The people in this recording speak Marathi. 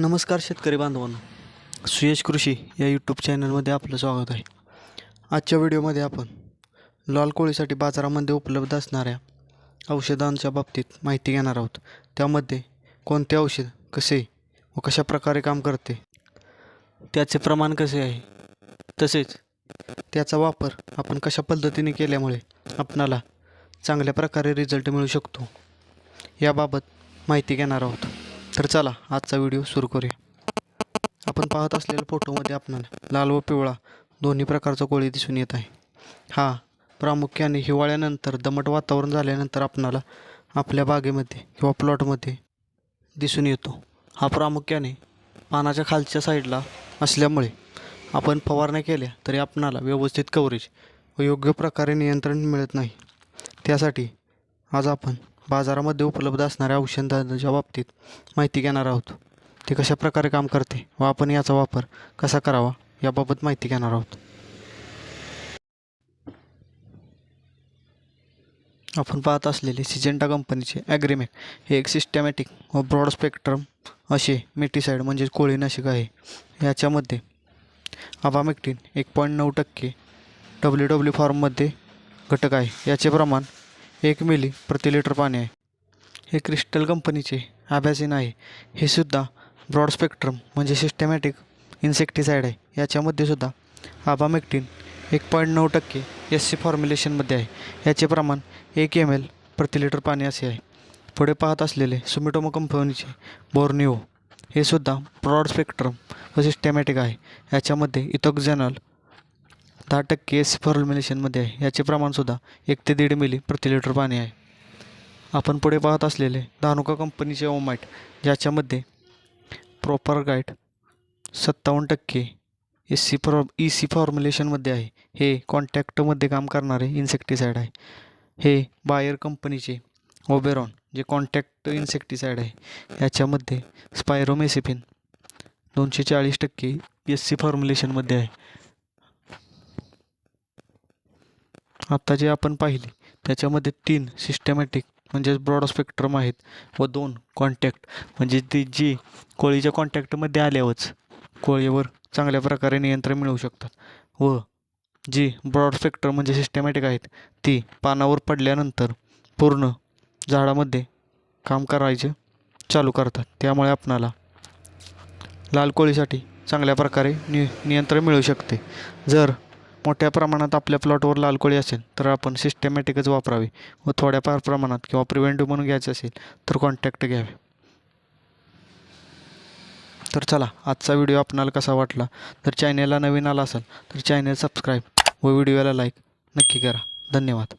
नमस्कार शेतकरी बांधवांनो. सुयश कृषी या यूट्यूब चॅनलमध्ये आपलं स्वागत आहे. आजच्या व्हिडिओमध्ये आपण लाल कोळीसाठी बाजारामध्ये उपलब्ध असणाऱ्या औषधांच्या बाबतीत माहिती घेणार आहोत. त्यामध्ये कोणते औषध कसे व कशा प्रकारे काम करते त्याचे प्रमाण कसे आहे तसेच त्याचा वापर आपण कशा पद्धतीने केल्यामुळे आपणाला चांगल्या प्रकारे रिझल्ट मिळू शकतो याबाबत माहिती घेणार आहोत. तर चला आजचा व्हिडिओ सुरू करूया. आपण पाहत असलेल्या फोटोमध्ये आपणाला लाल व पिवळा दोन्ही प्रकारचा कोळी दिसून येत आहे. हा प्रामुख्याने हिवाळ्यानंतर दमट वातावरण झाल्यानंतर आपणाला आपल्या बागेमध्ये किंवा प्लॉटमध्ये दिसून येतो. हा प्रामुख्याने पानाच्या खालच्या साईडला असल्यामुळे आपण फवारण्या केल्या तरी आपणाला व्यवस्थित कव्हरेज व योग्य प्रकारे नियंत्रण मिळत नाही. त्यासाठी आज आपण बाजारामध्ये उपलब्ध असणाऱ्या औषधांच्या बाबतीत माहिती घेणार आहोत. ते कशा प्रकारे काम करते व आपण याचा वापर कसा करावा याबाबत माहिती घेणार आहोत. आपण पाहत असलेले सिजेंटा कंपनीचे ॲग्रीमेक हे एक सिस्टमॅटिक व ब्रॉड स्पेक्ट्रम असे मेटिसाईड म्हणजेच कोळीनाशक आहे. याच्यामध्ये अबामेक्टिन एक पॉईंट नऊ टक्के डब्ल्यू डब्ल्यू फॉर्ममध्ये घटक आहे. याचे प्रमाण एक मिली प्रति लिटर पाणी आहे. हे क्रिस्टल कंपनीचे अभ्यासिन आहे. हे सुद्धा ब्रॉड स्पेक्ट्रम म्हणजे सिस्टमॅटिक इन्सेक्टिसाईड आहे. याच्यामध्ये सुद्धा आबामेक्टिन एक पॉईंट नऊ टक्के एस सी फॉर्म्युलेशनमध्ये आहे. याचे प्रमाण एक एम एल प्रति लिटर पाणी असे आहे. पुढे पाहत असलेले सुमिटोमो कंपनीचे बोर्निओ हे सुद्धा ब्रॉड स्पेक्ट्रम व सिस्टमॅटिक आहे. याच्यामध्ये इथोक्झॅनॉल दहा टक्के एस फॉर्म्युलेशनमध्ये आहे. याचे प्रमाणसुद्धा एक ते दीड मिली प्रति लिटर पाणी आहे. आपण पुढे पाहत असलेले धानुका कंपनीचे ओमाईट ज्याच्यामध्ये प्रॉपर गाईड सत्तावन्न टक्के S C for E C फॉर्म्युलेशनमध्ये आहे. हे कॉन्टॅक्टमध्ये काम करणारे इन्सेक्टिसाईड आहे. हे बायर कंपनीचे ओबेरॉन जे कॉन्टॅक्ट इन्सेक्टिसाईड आहे याच्यामध्ये स्पायरोमेसिफिन दोनशे चाळीस टक्के एस सी फॉर्म्युलेशनमध्ये आहे. आत्ता जे आपण पाहिले त्याच्यामध्ये तीन सिस्टमॅटिक म्हणजेच ब्रॉड स्पेक्ट्रम आहेत व दोन कॉन्टॅक्ट म्हणजे ती जी कोळीच्या कॉन्टॅक्टमध्ये आल्यावरच कोळीवर चांगल्या प्रकारे नियंत्रण मिळवू शकतात. व जी ब्रॉड स्पेक्ट्रम म्हणजे सिस्टमॅटिक आहेत ती पानावर पडल्यानंतर पूर्ण झाडामध्ये काम करायचे चालू करतात. त्यामुळे आपणाला लाल कोळीसाठी चांगल्या प्रकारे नि नियंत्रण मिळू शकते. जर मोठ्या प्रमाणात आपल्या प्लॉटवर लाल कोळी असेल तर आपण सिस्टमॅटिकच वापरावे. व थोड्याफार प्रमाणात किंवा प्रिव्हेंटिव्ह म्हणून घ्यायचं असेल तर कॉन्टॅक्ट घ्यावे. तर चला आजचा व्हिडिओ आपणाला कसा वाटला? तर चॅनेलला नवीन आला असाल तर चॅनेल सबस्क्राईब व व्हिडिओला लाईक नक्की करा. धन्यवाद.